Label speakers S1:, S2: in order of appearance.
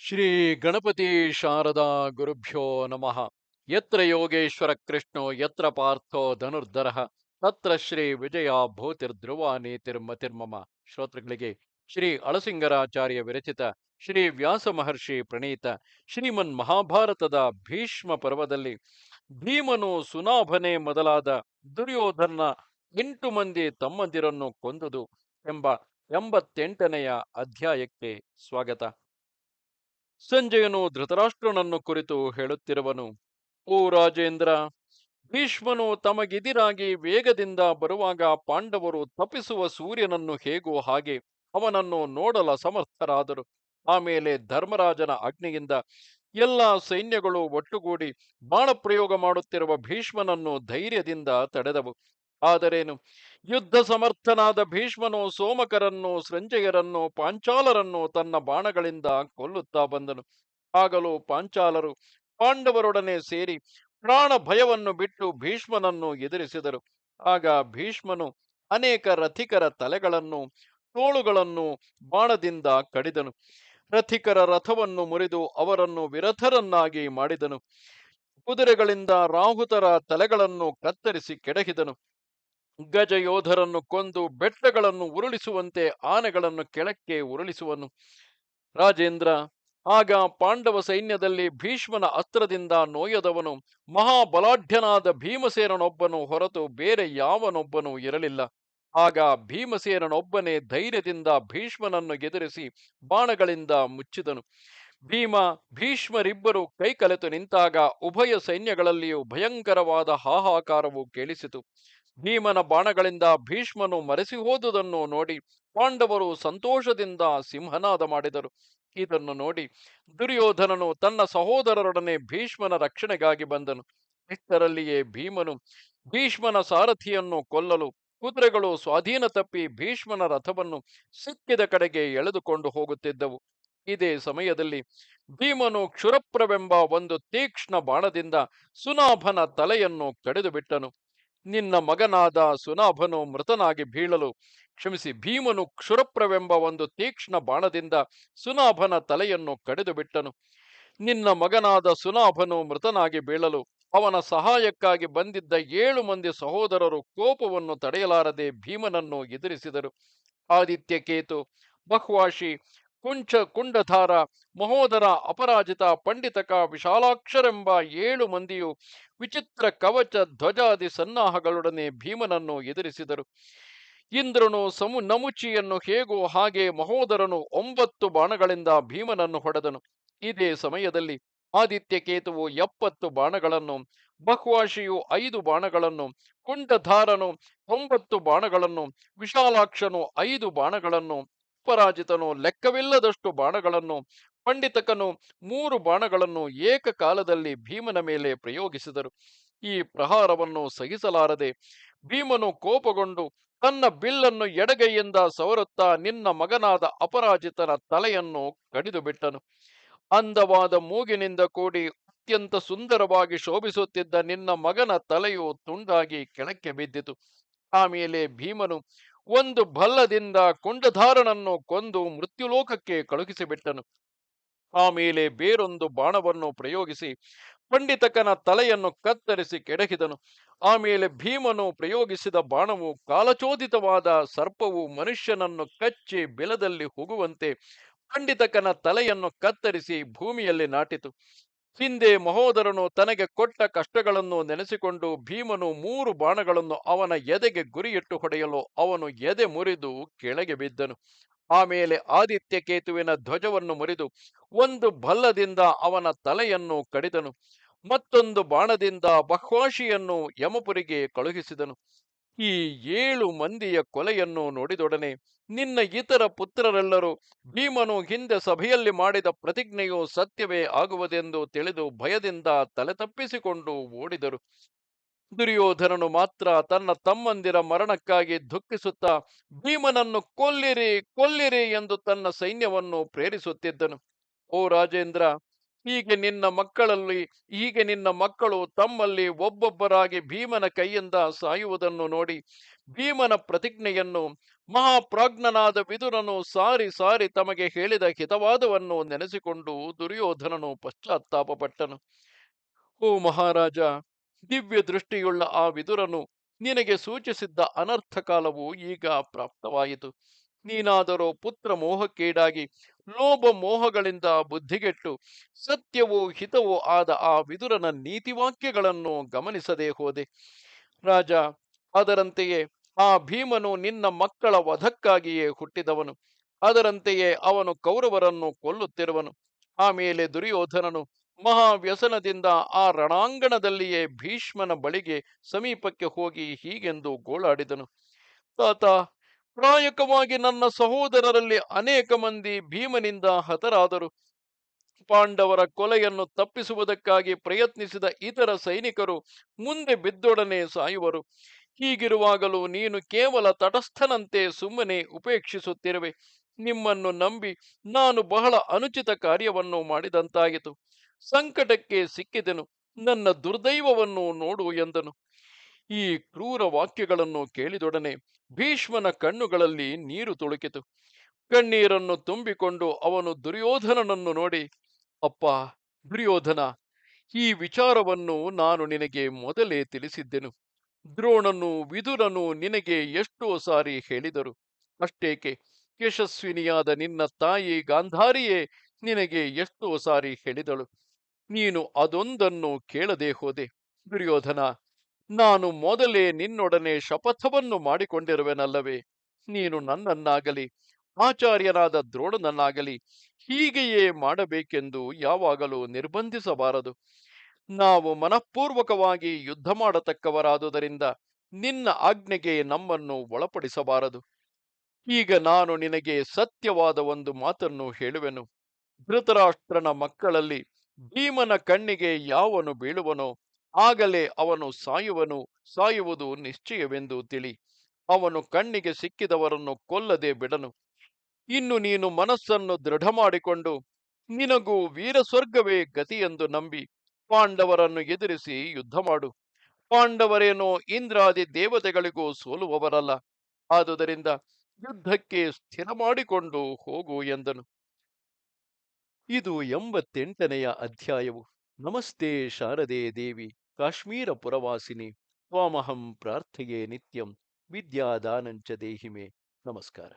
S1: ಶ್ರೀ ಗಣಪತಿ ಶಾರದಾ ಗುರುಭ್ಯೋ ನಮಃ. ಯತ್ರ ಯೋಗೇಶ್ವರ ಕೃಷ್ಣೋ, ಯತ್ರ ಪಾರ್ಥೋ ಧನುರ್ಧರಃ, ತತ್ರ ಶ್ರೀ ವಿಜಯ ಭೂತಿರ್ಧ್ರುವ ನೀತಿರ್ಮತಿರ್ಮಮ ಶ್ರೋತೃಗಳಿಗೆ ಶ್ರೀ ಅಳಸಿಂಗರಾಚಾರ್ಯ ವಿರಚಿತ ಶ್ರೀ ವ್ಯಾಸ ಮಹರ್ಷಿ ಪ್ರಣೀತ ಶ್ರೀಮನ್ ಮಹಾಭಾರತದ ಭೀಷ್ಮ ಪರ್ವದಲ್ಲಿ ಭೀಮನು ಸುನಾಭನೆ ಮೊದಲಾದ ದುರ್ಯೋಧನ ಎಂಟು ಮಂದಿ ತಮ್ಮಂದಿರನ್ನು ಕೊಂದುದು ಎಂಬ ಎಂಬತ್ತೆಂಟನೆಯ ಅಧ್ಯಾಯಕ್ಕೆ ಸ್ವಾಗತ. ಸಂಜಯನು ಧೃತರಾಷ್ಟ್ರನನ್ನು ಕುರಿತು ಹೇಳುತ್ತಿರುವನು, ಓ ರಾಜೇಂದ್ರ, ಭೀಷ್ಮನು ತಮಗೆದಿರಾಗಿ ವೇಗದಿಂದ ಬರುವಾಗ ಪಾಂಡವರು ತಪಿಸುವ ಸೂರ್ಯನನ್ನು ಹೇಗೋ ಹಾಗೆ ಅವನನ್ನು ನೋಡಲ ಸಮರ್ಥರಾದರು. ಆಮೇಲೆ ಧರ್ಮರಾಜನ ಅಗ್ನಿಯಿಂದ ಎಲ್ಲ ಸೈನ್ಯಗಳು ಒಟ್ಟುಗೂಡಿ ಬಾಣಪ್ರಯೋಗ ಮಾಡುತ್ತಿರುವ ಭೀಷ್ಮನನ್ನು ಧೈರ್ಯದಿಂದ ತಡೆದವು. ಆದರೇನು? ಯುದ್ಧ ಸಮರ್ಥನಾದ ಭೀಷ್ಮನು ಸೋಮಕರನ್ನು ಸಂಜಯರನ್ನು ಪಾಂಚಾಲರನ್ನು ತನ್ನ ಬಾಣಗಳಿಂದ ಕೊಲ್ಲುತ್ತಾ ಬಂದನು. ಆಗಲೂ ಪಾಂಚಾಲರು ಪಾಂಡವರೊಡನೆ ಸೇರಿ ಪ್ರಾಣ ಭಯವನ್ನು ಬಿಟ್ಟು ಭೀಷ್ಮನನ್ನು ಎದುರಿಸಿದರು. ಆಗ ಭೀಷ್ಮನು ಅನೇಕ ರಥಿಕರ ತಲೆಗಳನ್ನು ತೋಳುಗಳನ್ನು ಬಾಣದಿಂದ ಕಡಿದನು. ರಥಿಕರ ರಥವನ್ನು ಮುರಿದು ಅವರನ್ನು ವಿರಥರನ್ನಾಗಿ ಮಾಡಿದನು. ಕುದುರೆಗಳಿಂದ ರಾಹುತರ ತಲೆಗಳನ್ನು ಕತ್ತರಿಸಿ ಕೆಡಹಿದನು. ಗಜಯೋಧರನ್ನು ಕೊಂದು ಬೆಟ್ಟಗಳನ್ನು ಉರುಳಿಸುವಂತೆ ಆನೆಗಳನ್ನು ಕೆಳಕ್ಕೆ ಉರುಳಿಸುವನು. ರಾಜೇಂದ್ರ, ಆಗ ಪಾಂಡವ ಸೈನ್ಯದಲ್ಲಿ ಭೀಷ್ಮನ ಅಸ್ತ್ರದಿಂದ ನೋಯದವನು. ಮಹಾಬಲಾಢ್ಯನಾದ ಭೀಮಸೇನನೊಬ್ಬನು ಹೊರತು ಬೇರೆ ಯಾವನೊಬ್ಬನೂ ಇರಲಿಲ್ಲ. ಆಗ ಭೀಮಸೇನನೊಬ್ಬನೇ ಧೈರ್ಯದಿಂದ ಭೀಷ್ಮನನ್ನು ಎದುರಿಸಿ ಬಾಣಗಳಿಂದ ಮುಚ್ಚಿದನು. ಭೀಮ, ಭೀಷ್ಮರಿಬ್ಬರು ಕೈಕಲೆತು ನಿಂತಾಗ ಉಭಯ ಸೈನ್ಯಗಳಲ್ಲಿಯೂ ಭಯಂಕರವಾದ ಹಾಹಾಕಾರವು ಕೇಳಿಸಿತು. ಭೀಮನ ಬಾಣಗಳಿಂದ ಭೀಷ್ಮನು ಮರೆಸಿ ಹೋದುದನ್ನು ನೋಡಿ ಪಾಂಡವರು ಸಂತೋಷದಿಂದ ಸಿಂಹನಾದ ಮಾಡಿದರು. ಇದನ್ನು ನೋಡಿ ದುರ್ಯೋಧನನು ತನ್ನ ಸಹೋದರರೊಡನೆ ಭೀಷ್ಮನ ರಕ್ಷಣೆಗಾಗಿ ಬಂದನು. ಇಷ್ಟರಲ್ಲಿಯೇ ಭೀಮನು ಭೀಷ್ಮನ ಸಾರಥಿಯನ್ನು ಕೊಲ್ಲಲು ಕುದುರೆಗಳು ಸ್ವಾಧೀನ ತಪ್ಪಿ ಭೀಷ್ಮನ ರಥವನ್ನು ಸಿಕ್ಕಿದ ಕಡೆಗೆ ಎಳೆದುಕೊಂಡು ಹೋಗುತ್ತಿದ್ದವು. ಇದೇ ಸಮಯದಲ್ಲಿ ಭೀಮನು ಕ್ಷುರಪ್ರವೆಂಬ ಒಂದು ತೀಕ್ಷ್ಣ ಬಾಣದಿಂದ ಸುನಾಭನ ತಲೆಯನ್ನು ಕಡಿದು ಬಿಟ್ಟನು ನಿನ್ನ ಮಗನಾದ ಸುನಾಭನು ಮೃತನಾಗಿ ಬೀಳಲು ಕ್ಷಮಿಸಿ, ಭೀಮನು ಕ್ಷುರಪ್ರವೆಂಬ ಒಂದು ತೀಕ್ಷ್ಣ ಬಾಣದಿಂದ ಸುನಾಭನ ತಲೆಯನ್ನು ಕಡಿದು ಬಿಟ್ಟನು. ನಿನ್ನ ಮಗನಾದ ಸುನಾಭನು ಮೃತನಾಗಿ ಬೀಳಲು ಅವನ ಸಹಾಯಕ್ಕಾಗಿ ಬಂದಿದ್ದ ಏಳು ಮಂದಿ ಸಹೋದರರು ಕೋಪವನ್ನು ತಡೆಯಲಾರದೆ ಭೀಮನನ್ನು ಎದುರಿಸಿದರು. ಆದಿತ್ಯ ಕೇತು ಬಹ್ವಾಶಿ ಕುಂಚ ಕುಂಡಧಾರ ಮಹೋದರ ಅಪರಾಜಿತ ಪಂಡಿತಕ ವಿಶಾಲಾಕ್ಷರೆಂಬ ಏಳು ಮಂದಿಯು ವಿಚಿತ್ರ ಕವಚ ಧ್ವಜಾದಿ ಸನ್ನಾಹಗಳೊಡನೆ ಭೀಮನನ್ನು ಎದುರಿಸಿದರು. ಇಂದ್ರನು ಸಮು ನಮುಚಿಯನ್ನು ಹೇಗೋ ಹಾಗೆ ಮಹೋದರನು ಒಂಬತ್ತು ಬಾಣಗಳಿಂದ ಭೀಮನನ್ನು ಹೊಡೆದನು. ಇದೇ ಸಮಯದಲ್ಲಿ ಆದಿತ್ಯ ಕೇತುವು ಎಪ್ಪತ್ತು ಬಾಣಗಳನ್ನು ಬಹ್ವಾಶಿಯು ಐದು ಬಾಣಗಳನ್ನು, ಕುಂಡಧಾರನು ಒಂಬತ್ತು ಬಾಣಗಳನ್ನು, ವಿಶಾಲಾಕ್ಷನು ಐದು ಬಾಣಗಳನ್ನು ಅಪರಾಜಿತನು ಲೆಕ್ಕವಿಲ್ಲದಷ್ಟು ಬಾಣಗಳನ್ನು, ಪಂಡಿತಕನು ಮೂರು ಬಾಣಗಳನ್ನು ಏಕಕಾಲದಲ್ಲಿ ಭೀಮನ ಮೇಲೆ ಪ್ರಯೋಗಿಸಿದರು. ಈ ಪ್ರಹಾರವನ್ನು ಸಹಿಸಲಾರದೆ ಭೀಮನು ಕೋಪಗೊಂಡು, ತನ್ನ ಬಿಲ್ಲನ್ನು ಎಡಗೈಯಿಂದ ಸವರುತ್ತಾ ನಿನ್ನ ಮಗನಾದ ಅಪರಾಜಿತನ ತಲೆಯನ್ನು ಕಡಿದು ಬಿಟ್ಟನು. ಅಂದವಾದ ಮೂಗಿನಿಂದ ಕೂಡಿ ಅತ್ಯಂತ ಸುಂದರವಾಗಿ ಶೋಭಿಸುತ್ತಿದ್ದ ನಿನ್ನ ಮಗನ ತಲೆಯು ತುಂಡಾಗಿ ಕೆಳಕ್ಕೆ ಬಿದ್ದಿತು. ಆಮೇಲೆ ಭೀಮನು ಒಂದು ಭಲ್ಲದಿಂದ ಕೊಂಡಧಾರನನ್ನು ಕೊಂದು ಮೃತ್ಯುಲೋಕಕ್ಕೆ ಕಳುಹಿಸಿಬಿಟ್ಟನು. ಆಮೇಲೆ ಬೇರೊಂದು ಬಾಣವನ್ನು ಪ್ರಯೋಗಿಸಿ ಪಂಡಿತಕನ ತಲೆಯನ್ನು ಕತ್ತರಿಸಿ ಕೆಡಹಿದನು. ಆಮೇಲೆ ಭೀಮನು ಪ್ರಯೋಗಿಸಿದ ಬಾಣವು ಕಾಲಚೋದಿತವಾದ ಸರ್ಪವು ಮನುಷ್ಯನನ್ನು ಕಚ್ಚಿ ಬೆಲದಲ್ಲಿ ಹೋಗುವಂತೆ ಪಂಡಿತಕನ ತಲೆಯನ್ನು ಕತ್ತರಿಸಿ ಭೂಮಿಯಲ್ಲಿ ನಾಟಿತು. ಹಿಂದೆ ಮಹೋದರನು ತನಗೆ ಕೊಟ್ಟ ಕಷ್ಟಗಳನ್ನು ನೆನೆಸಿಕೊಂಡು ಭೀಮನು ಮೂರು ಬಾಣಗಳನ್ನು ಅವನ ಎದೆಗೆ ಗುರಿಯಿಟ್ಟು ಹೊಡೆಯಲು ಅವನು ಎದೆ ಮುರಿದು ಕೆಳಗೆ ಬಿದ್ದನು. ಆಮೇಲೆ ಆದಿತ್ಯ ಕೇತುವಿನ ಧ್ವಜವನ್ನು ಮುರಿದು ಒಂದು ಬಲ್ಲದಿಂದ ಅವನ ತಲೆಯನ್ನು ಕಡಿದನು. ಮತ್ತೊಂದು ಬಾಣದಿಂದ ಬಹ್ವಾಶಿಯನ್ನು ಯಮಪುರಿಗೆ ಕಳುಹಿಸಿದನು. ಈ ಏಳು ಮಂದಿಯ ಕೊಲೆಯನ್ನು ನೋಡಿದೊಡನೆ ನಿನ್ನ ಇತರ ಪುತ್ರರೆಲ್ಲರೂ ಭೀಮನು ಹಿಂದೆ ಸಭೆಯಲ್ಲಿ ಮಾಡಿದ ಪ್ರತಿಜ್ಞೆಯು ಸತ್ಯವೇ ಆಗುವುದೆಂದು ತಿಳಿದು ಭಯದಿಂದ ತಲೆ ತಪ್ಪಿಸಿಕೊಂಡು ಓಡಿದರು. ದುರ್ಯೋಧನನು ಮಾತ್ರ ತನ್ನ ತಮ್ಮಂದಿರ ಮರಣಕ್ಕಾಗಿ ದುಃಖಿಸುತ್ತಾ ಭೀಮನನ್ನು ಕೊಲ್ಲಿರಿ ಕೊಲ್ಲಿರಿ ಎಂದು ತನ್ನ ಸೈನ್ಯವನ್ನು ಪ್ರೇರಿಸುತ್ತಿದ್ದನು. ಓ ರಾಜೇಂದ್ರ ಹೀಗೆ ನಿನ್ನ ಮಕ್ಕಳಲ್ಲಿ, ಹೀಗೆ ನಿನ್ನ ಮಕ್ಕಳು ತಮ್ಮಲ್ಲಿ ಒಬ್ಬೊಬ್ಬರಾಗಿ ಭೀಮನ ಕೈಯಿಂದ ಸಾಯುವುದನ್ನು ನೋಡಿ, ಭೀಮನ ಪ್ರತಿಜ್ಞೆಯನ್ನು ಮಹಾಪ್ರಾಜ್ಞನಾದ ವಿದುರನು ಸಾರಿ ಸಾರಿ ತಮಗೆ ಹೇಳಿದ ಹಿತವಾದವನ್ನು ನೆನೆಸಿಕೊಂಡು ದುರ್ಯೋಧನನು ಪಶ್ಚಾತ್ತಾಪಪಟ್ಟನು. ಓ ಮಹಾರಾಜ ದಿವ್ಯ ದೃಷ್ಟಿಯುಳ್ಳ ಆ ವಿದುರನು ನಿನಗೆ ಸೂಚಿಸಿದ್ದ ಅನರ್ಥ ಕಾಲವು ಈಗ ಪ್ರಾಪ್ತವಾಯಿತು. ನೀನಾದರೂ ಪುತ್ರ ಮೋಹಕ್ಕೀಡಾಗಿ ಲೋಭ ಮೋಹಗಳಿಂದ ಬುದ್ಧಿಗೆಟ್ಟು ಸತ್ಯವೋ ಹಿತವೋ ಆದ ಆ ವಿದುರನ ನೀತಿವಾಕ್ಯಗಳನ್ನು ಗಮನಿಸದೆ ಹೋದೆ. ರಾಜ ಅದರಂತೆಯೇ ಆ ಭೀಮನು ನಿನ್ನ ಮಕ್ಕಳ ವಧಕ್ಕಾಗಿಯೇ ಹುಟ್ಟಿದವನು. ಅದರಂತೆಯೇ ಅವನು ಕೌರವರನ್ನು ಕೊಲ್ಲುತ್ತಿರುವನು. ಆಮೇಲೆ ದುರ್ಯೋಧನನು ಮಹಾವ್ಯಸನದಿಂದ ಆ ರಣಾಂಗಣದಲ್ಲಿಯೇ ಭೀಷ್ಮನ ಬಳಿಗೆ ಸಮೀಪಕ್ಕೆ ಹೋಗಿ ಹೀಗೆಂದು ಗೋಳಾಡಿದನು. ತಾತ ಪ್ರಾಯಕವಾಗಿ ನನ್ನ ಸಹೋದರರಲ್ಲಿ ಅನೇಕ ಮಂದಿ ಭೀಮನಿಂದ ಹತರಾದರು. ಪಾಂಡವರ ಕೊಲೆಯನ್ನು ತಪ್ಪಿಸುವುದಕ್ಕಾಗಿ ಪ್ರಯತ್ನಿಸಿದ ಇತರ ಸೈನಿಕರು ಮುಂದೆ ಬಿದ್ದೊಡನೆ ಸಾಯುವರು. ಹೀಗಿರುವಾಗಲೂ ನೀನು ಕೇವಲ ತಟಸ್ಥನಂತೆ ಸುಮ್ಮನೆ ಉಪೇಕ್ಷಿಸುತ್ತಿರುವೆ. ನಿಮ್ಮನ್ನು ನಂಬಿ ನಾನು ಬಹಳ ಅನುಚಿತ ಕಾರ್ಯವನ್ನು ಮಾಡಿದಂತಾಯಿತು. ಸಂಕಟಕ್ಕೆ ಸಿಕ್ಕಿದೆನು. ನನ್ನ ದುರ್ದೈವವನ್ನು ನೋಡು ಎಂದನು. ಈ ಕ್ರೂರ ವಾಕ್ಯಗಳನ್ನು ಕೇಳಿದೊಡನೆ ಭೀಷ್ಮನ ಕಣ್ಣುಗಳಲ್ಲಿ ನೀರು ತುಳುಕಿತು. ಕಣ್ಣೀರನ್ನು ತುಂಬಿಕೊಂಡು ಅವನು ದುರ್ಯೋಧನನನ್ನು ನೋಡಿ, ಅಪ್ಪ, ದುರ್ಯೋಧನ, ಈ ವಿಚಾರವನ್ನು ನಾನು ನಿನಗೆ ಮೊದಲೇ ತಿಳಿಸಿದ್ದೆನು. ದ್ರೋಣನು, ವಿದುರನು ನಿನಗೆ ಎಷ್ಟೋ ಸಾರಿ ಹೇಳಿದರು. ಅಷ್ಟೇಕೆ, ಯಶಸ್ವಿನಿಯಾದ ನಿನ್ನ ತಾಯಿ ಗಾಂಧಾರಿಯೇ ನಿನಗೆ ಎಷ್ಟೋ ಸಾರಿ ಹೇಳಿದಳು. ನೀನು ಅದೊಂದನ್ನು ಕೇಳದೆ ಹೋದೆ. ದುರ್ಯೋಧನ ನಾನು ಮೊದಲೇ ನಿನ್ನೊಡನೆ ಶಪಥವನ್ನು ಮಾಡಿಕೊಂಡಿರುವೆನಲ್ಲವೇ? ನೀನು ನನ್ನನ್ನಾಗಲಿ, ಆಚಾರ್ಯನಾದ ದ್ರೋಣನನ್ನಾಗಲಿ ಹೀಗೆಯೇ ಮಾಡಬೇಕೆಂದು ಯಾವಾಗಲೂ ನಿರ್ಬಂಧಿಸಬಾರದು. ನಾವು ಮನಃಪೂರ್ವಕವಾಗಿ ಯುದ್ಧ ಮಾಡತಕ್ಕವರಾದುದರಿಂದ ನಿನ್ನ ಆಜ್ಞೆಗೆ ನಮ್ಮನ್ನು ಒಳಪಡಿಸಬಾರದು. ಈಗ ನಾನು ನಿನಗೆ ಸತ್ಯವಾದ ಒಂದು ಮಾತನ್ನು ಹೇಳುವೆನು. ಧೃತರಾಷ್ಟ್ರನ ಮಕ್ಕಳಲ್ಲಿ ಭೀಮನ ಕಣ್ಣಿಗೆ ಯಾವನು ಬೀಳುವನೋ ಆಗಲೇ ಅವನು ಸಾಯುವನು, ಸಾಯುವುದು ನಿಶ್ಚಯವೆಂದು ತಿಳಿ. ಅವನು ಕಣ್ಣಿಗೆ ಸಿಕ್ಕಿದವರನ್ನು ಕೊಲ್ಲದೆ ಬಿಡನು. ಇನ್ನು ನೀನು ಮನಸ್ಸನ್ನು ದೃಢ ಮಾಡಿಕೊಂಡು ನಿನಗೂ ವೀರಸ್ವರ್ಗವೇ ಗತಿಯೆಂದು ನಂಬಿ, ಪಾಂಡವರನ್ನು ಎದುರಿಸಿ ಯುದ್ಧ ಮಾಡು ಪಾಂಡವರೇನೋ ಇಂದ್ರಾದಿ ದೇವತೆಗಳಿಗೂ ಸೋಲುವವರಲ್ಲ, ಆದುದರಿಂದ ಯುದ್ಧಕ್ಕೆ ಸ್ಥಿರ ಮಾಡಿಕೊಂಡು ಹೋಗು ಎಂದನು. ಇದು ಎಂಬತ್ತೆಂಟನೆಯ ಅಧ್ಯಾಯವು. ನಮಸ್ತೆ ಶಾರದೆ ದೇವಿ. ಕಾಶ್ಮೀರ ಪುರವಾಸಿನಿ ತ್ವಾಮಹಂ ಪ್ರಾರ್ಥೆಯೇ ನಿತ್ಯಂ ವಿದ್ಯಾದಾನಂಚ ದೇಹಿಮೆ. ನಮಸ್ಕಾರ.